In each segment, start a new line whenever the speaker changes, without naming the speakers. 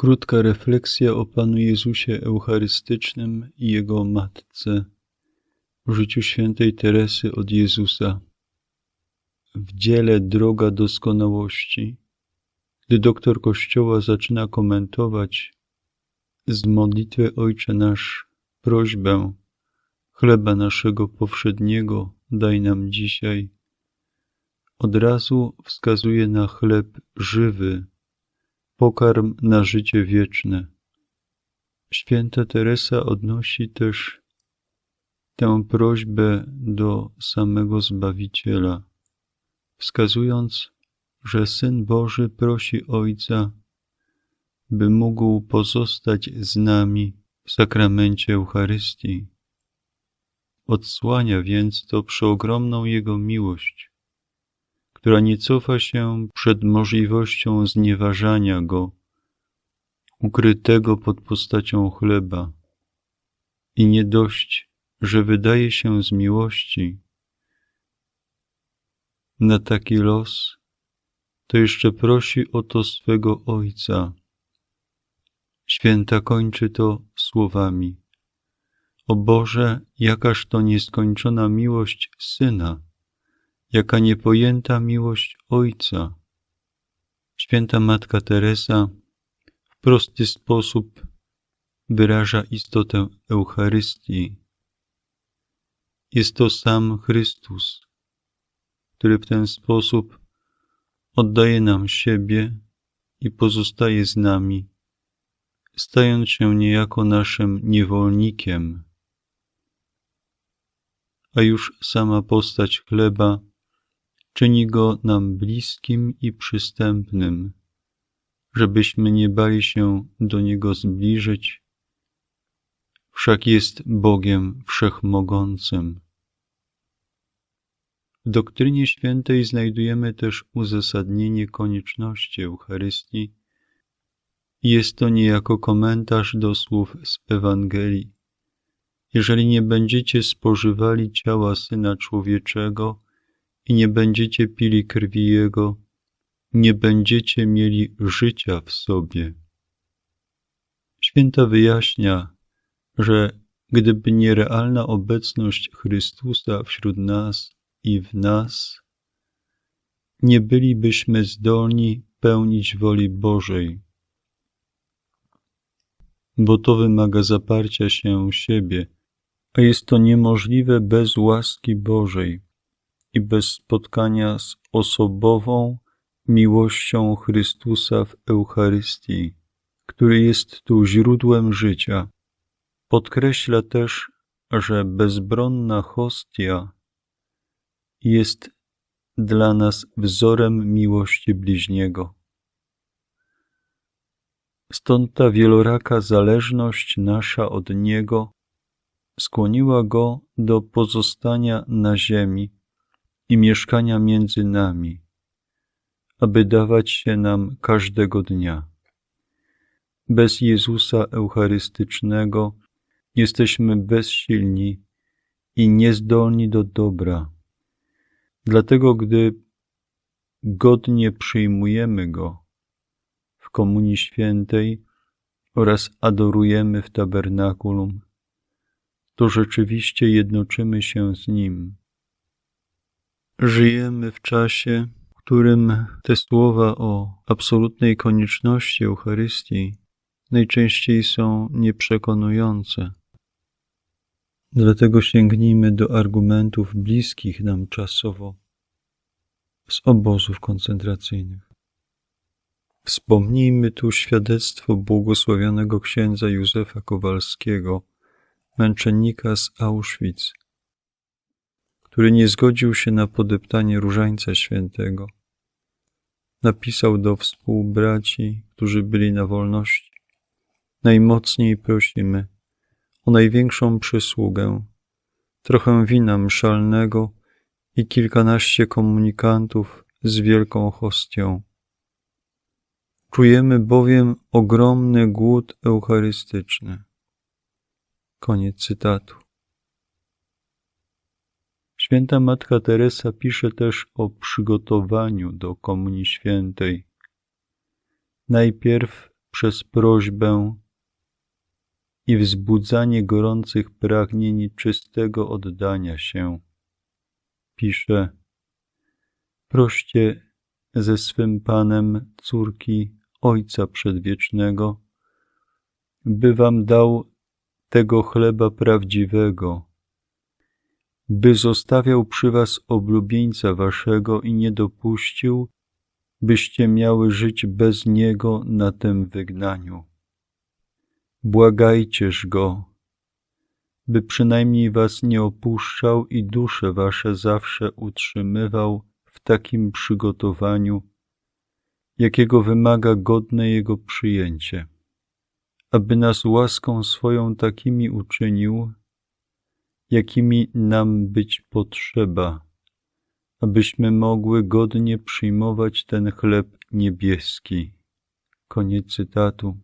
Krótka refleksja o Panu Jezusie Eucharystycznym i Jego Matce w życiu świętej Teresy od Jezusa. W dziele Droga Doskonałości, gdy doktor Kościoła zaczyna komentować z modlitwy Ojcze Nasz prośbę chleba naszego powszedniego daj nam dzisiaj, od razu wskazuje na chleb żywy, pokarm na życie wieczne. Święta Teresa odnosi też tę prośbę do samego Zbawiciela, wskazując, że Syn Boży prosi Ojca, by mógł pozostać z nami w sakramencie Eucharystii. Odsłania więc to przeogromną Jego miłość, która nie cofa się przed możliwością znieważania Go, ukrytego pod postacią chleba. I nie dość, że wydaje się z miłości na taki los, to jeszcze prosi o to swego Ojca. Święta kończy to słowami. O Boże, jakaż to nieskończona miłość Syna, jaka niepojęta miłość Ojca. Święta Matka Teresa w prosty sposób wyraża istotę Eucharystii. Jest to sam Chrystus, który w ten sposób oddaje nam siebie i pozostaje z nami, stając się niejako naszym niewolnikiem. A już sama postać chleba czyni go nam bliskim i przystępnym, żebyśmy nie bali się do niego zbliżyć, wszak jest Bogiem Wszechmogącym. W doktrynie świętej znajdujemy też uzasadnienie konieczności Eucharystii. Jest to niejako komentarz do słów z Ewangelii. Jeżeli nie będziecie spożywali ciała Syna Człowieczego i nie będziecie pili krwi Jego, nie będziecie mieli życia w sobie. Święta wyjaśnia, że gdyby nie realna obecność Chrystusa wśród nas i w nas, nie bylibyśmy zdolni pełnić woli Bożej, bo to wymaga zaparcia się siebie, a jest to niemożliwe bez łaski Bożej i bez spotkania z osobową miłością Chrystusa w Eucharystii, który jest tu źródłem życia. Podkreśla też, że bezbronna hostia jest dla nas wzorem miłości bliźniego. Stąd ta wieloraka zależność nasza od Niego skłoniła Go do pozostania na ziemi i mieszkania między nami, aby dawać się nam każdego dnia. Bez Jezusa Eucharystycznego jesteśmy bezsilni i niezdolni do dobra. Dlatego, gdy godnie przyjmujemy Go w Komunii Świętej oraz adorujemy w tabernakulum, to rzeczywiście jednoczymy się z Nim. Żyjemy w czasie, w którym te słowa o absolutnej konieczności Eucharystii najczęściej są nieprzekonujące. Dlatego sięgnijmy do argumentów bliskich nam czasowo z obozów koncentracyjnych. Wspomnijmy tu świadectwo błogosławionego księdza Józefa Kowalskiego, męczennika z Auschwitz, który nie zgodził się na podeptanie różańca świętego. Napisał do współbraci, którzy byli na wolności. Najmocniej prosimy o największą przysługę, trochę wina mszalnego i kilkanaście komunikantów z wielką hostią. Czujemy bowiem ogromny głód eucharystyczny. Koniec cytatu. Święta Matka Teresa pisze też o przygotowaniu do Komunii Świętej. Najpierw przez prośbę i wzbudzanie gorących pragnień czystego oddania się. Pisze, proście ze swym Panem córki Ojca Przedwiecznego, by wam dał tego chleba prawdziwego, by zostawiał przy was oblubieńca waszego i nie dopuścił, byście miały żyć bez niego na tym wygnaniu. Błagajcież go, by przynajmniej was nie opuszczał i dusze wasze zawsze utrzymywał w takim przygotowaniu, jakiego wymaga godne jego przyjęcie, aby nas łaską swoją takimi uczynił, jakimi nam być potrzeba, abyśmy mogły godnie przyjmować ten chleb niebieski. Koniec cytatu.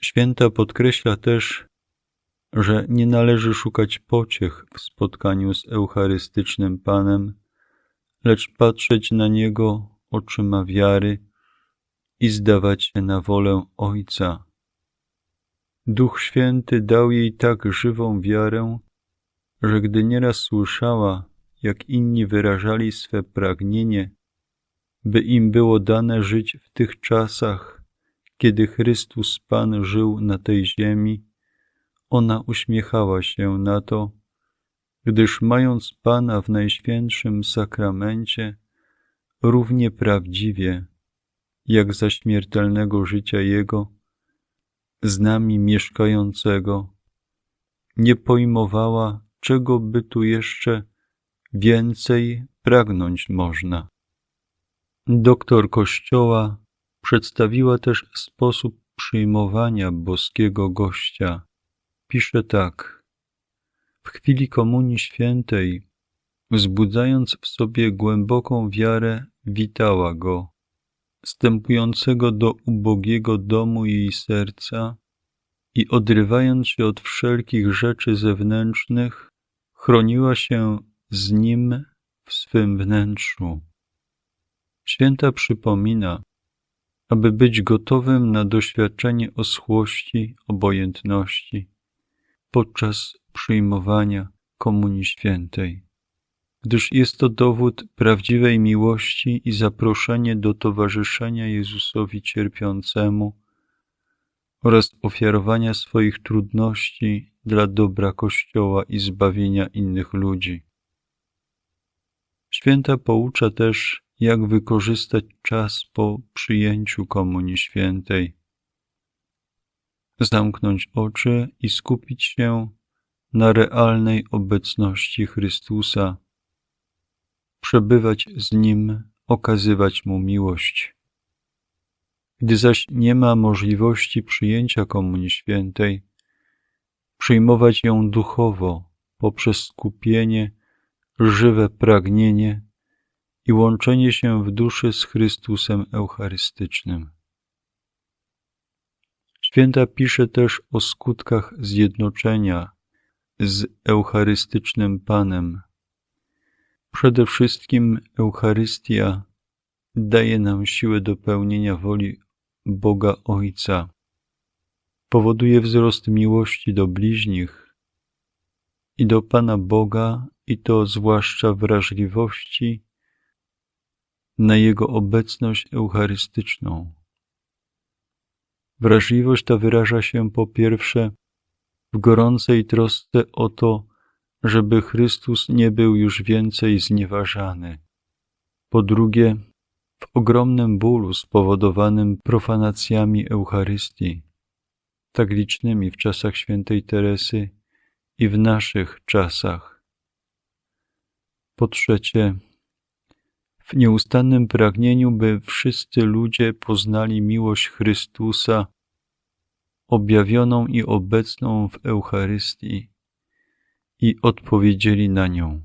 Święta podkreśla też, że nie należy szukać pociech w spotkaniu z Eucharystycznym Panem, lecz patrzeć na Niego oczyma wiary i zdawać się na wolę Ojca. Duch Święty dał jej tak żywą wiarę, że gdy nieraz słyszała, jak inni wyrażali swe pragnienie, by im było dane żyć w tych czasach, kiedy Chrystus Pan żył na tej ziemi, ona uśmiechała się na to, gdyż mając Pana w Najświętszym Sakramencie, równie prawdziwie, jak za śmiertelnego życia Jego, z nami mieszkającego, nie pojmowała, czego by tu jeszcze więcej pragnąć można. Doktor Kościoła przedstawiła też sposób przyjmowania boskiego gościa. Pisze tak. W chwili Komunii Świętej, wzbudzając w sobie głęboką wiarę, witała go, wstępującego do ubogiego domu jej serca i odrywając się od wszelkich rzeczy zewnętrznych, chroniła się z nim w swym wnętrzu. Święta przypomina, aby być gotowym na doświadczenie oschłości, obojętności podczas przyjmowania Komunii Świętej, gdyż jest to dowód prawdziwej miłości i zaproszenie do towarzyszenia Jezusowi cierpiącemu oraz ofiarowania swoich trudności dla dobra Kościoła i zbawienia innych ludzi. Święta poucza też, jak wykorzystać czas po przyjęciu Komunii Świętej. Zamknąć oczy i skupić się na realnej obecności Chrystusa, przebywać z Nim, okazywać Mu miłość. Gdy zaś nie ma możliwości przyjęcia Komunii Świętej, przyjmować ją duchowo poprzez skupienie, żywe pragnienie i łączenie się w duszy z Chrystusem Eucharystycznym. Święta pisze też o skutkach zjednoczenia z Eucharystycznym Panem. Przede wszystkim Eucharystia daje nam siłę do pełnienia woli Boga Ojca. Powoduje wzrost miłości do bliźnich i do Pana Boga, i to zwłaszcza wrażliwości na Jego obecność eucharystyczną. Wrażliwość ta wyraża się po pierwsze w gorącej trosce o to, żeby Chrystus nie był już więcej znieważany. Po drugie, w ogromnym bólu spowodowanym profanacjami Eucharystii, tak licznymi w czasach świętej Teresy i w naszych czasach. Po trzecie, w nieustannym pragnieniu, by wszyscy ludzie poznali miłość Chrystusa, objawioną i obecną w Eucharystii i odpowiedzieli na nią.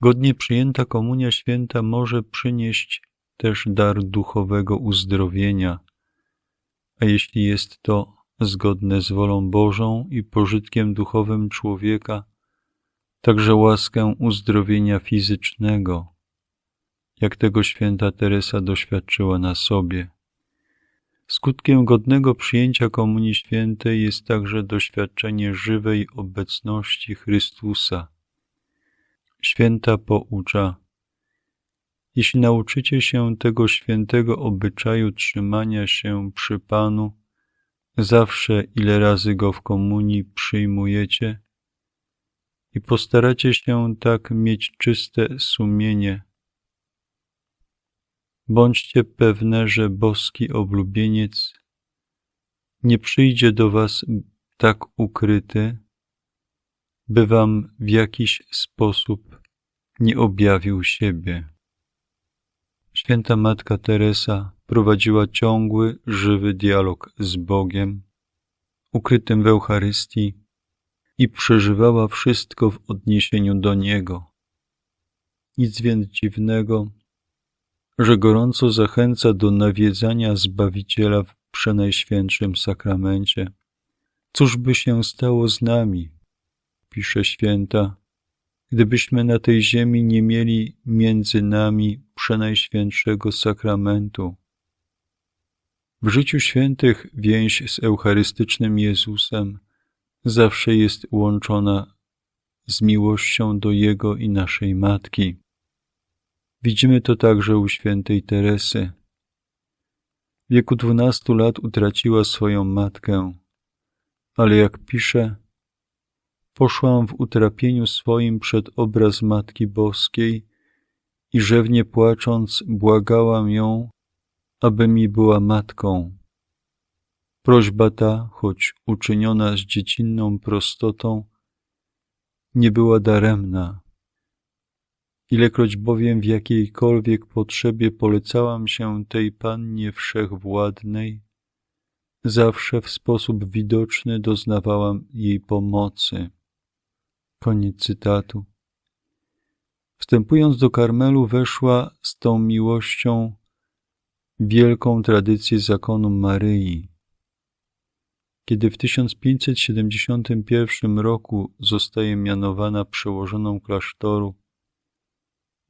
Godnie przyjęta Komunia Święta może przynieść też dar duchowego uzdrowienia, a jeśli jest to zgodne z wolą Bożą i pożytkiem duchowym człowieka, także łaskę uzdrowienia fizycznego, jak tego święta Teresa doświadczyła na sobie. Skutkiem godnego przyjęcia Komunii Świętej jest także doświadczenie żywej obecności Chrystusa. Święta poucza, jeśli nauczycie się tego świętego obyczaju trzymania się przy Panu, zawsze ile razy Go w komunii przyjmujecie i postaracie się tak mieć czyste sumienie, Bądźcie pewne, że boski oblubieniec nie przyjdzie do was tak ukryty, by wam w jakiś sposób nie objawił siebie. Święta Matka Teresa prowadziła ciągły, żywy dialog z Bogiem, ukrytym w Eucharystii i przeżywała wszystko w odniesieniu do Niego. Nic więc dziwnego, że gorąco zachęca do nawiedzania Zbawiciela w przenajświętszym sakramencie. Cóż by się stało z nami, pisze święta, gdybyśmy na tej ziemi nie mieli między nami przenajświętszego sakramentu. W życiu świętych więź z Eucharystycznym Jezusem zawsze jest łączona z miłością do Jego i naszej Matki. Widzimy to także u świętej Teresy. W wieku dwunastu lat utraciła swoją matkę, ale jak pisze, poszłam w utrapieniu swoim przed obraz Matki Boskiej i rzewnie płacząc błagałam ją, aby mi była matką. Prośba ta, choć uczyniona z dziecinną prostotą, nie była daremna Ilekroć bowiem w jakiejkolwiek potrzebie polecałam się tej Pannie Wszechwładnej, zawsze w sposób widoczny doznawałam jej pomocy. Koniec cytatu. Wstępując do Karmelu, weszła z tą miłością wielką tradycję zakonu Maryi. Kiedy w 1571 roku zostaje mianowana przełożoną klasztoru,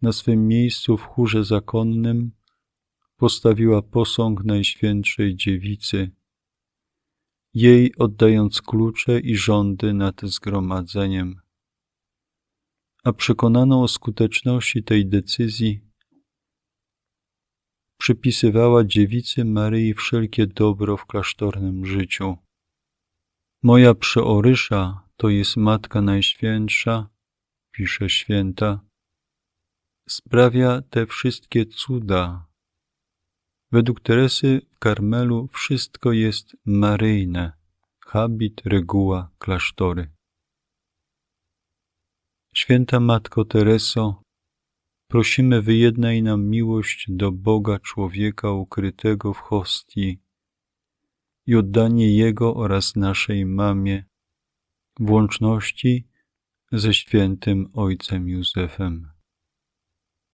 na swym miejscu w chórze zakonnym postawiła posąg Najświętszej Dziewicy, jej oddając klucze i rządy nad zgromadzeniem. A przekonaną o skuteczności tej decyzji przypisywała dziewicy Maryi wszelkie dobro w klasztornym życiu. Moja przeorysza to jest Matka Najświętsza, pisze święta, sprawia te wszystkie cuda. Według Teresy w Karmelu wszystko jest maryjne, habit, reguła, klasztory. Święta Matko Tereso, prosimy wyjednaj nam miłość do Boga człowieka ukrytego w hostii i oddanie Jego oraz naszej mamie w łączności ze świętym Ojcem Józefem.